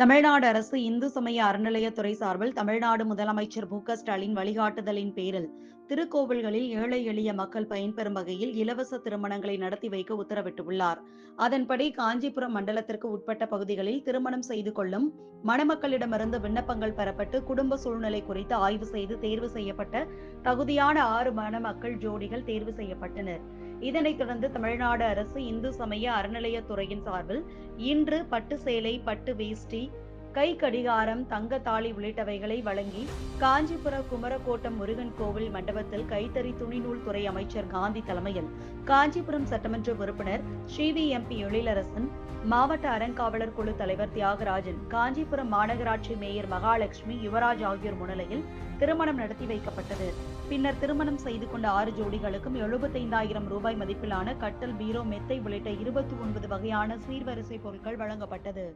தமிழ்நாடு அரசு இந்து சமய அறநிலையத்துறை சார்பில் தமிழ்நாடு முதலமைச்சர் மு க ஸ்டாலின் வழிகாட்டுதலின் பேரில் திருக்கோவில்களில் ஏழை எளிய மக்கள் பயன்பெறும் வகையில் இலவச திருமணங்களை நடத்தி வைக்க உத்தரவிட்டுள்ளார். அதன்படி காஞ்சிபுரம் மண்டலத்திற்கு உட்பட்ட பகுதிகளில் திருமணம் செய்து கொள்ளும் மணமக்களிடமிருந்து விண்ணப்பங்கள் பெறப்பட்டு குடும்ப சூழ்நிலை குறித்து ஆய்வு செய்து தேர்வு செய்யப்பட்ட தகுதியான ஆறு மணமக்கள் ஜோடிகள் தேர்வு செய்யப்பட்டனர். இதனைத் தொடர்ந்து தமிழ்நாடு அரசு இந்து சமய அறநிலையத்துறையின் சார்பில் இன்று பட்டு சேலை பட்டு வேஷ்டி கை கடிகாரம் தங்க தாலி உள்ளிட்டவைகளை வழங்கி காஞ்சிபுர குமரக்கோட்டம் முருகன் கோவில் மண்டபத்தில் கைத்தறி துணிநூல் துறை அமைச்சர் காந்தி தலைமையில் காஞ்சிபுரம் சட்டமன்ற உறுப்பினர் ஸ்ரீவி எம்பி எழிலரசன் மாவட்ட அறங்காவலர் குழு தலைவர் தியாகராஜன் காஞ்சிபுரம் மாநகராட்சி மேயர் மகாலட்சுமி யுவராஜ் ஆகியோர் முன்னிலையில் திருமணம் நடத்தி வைக்கப்பட்டது. பின்னர் திருமணம் செய்து கொண்ட ஆறு ஜோடிகளுக்கும் எழுபத்தைந்தாயிரம் ரூபாய் மதிப்பிலான கட்டல் பீரோ மெத்தை உள்ளிட்ட இருபத்தி ஒன்பது வகையான சீர்வரிசை பொருட்கள் வழங்கப்பட்டது.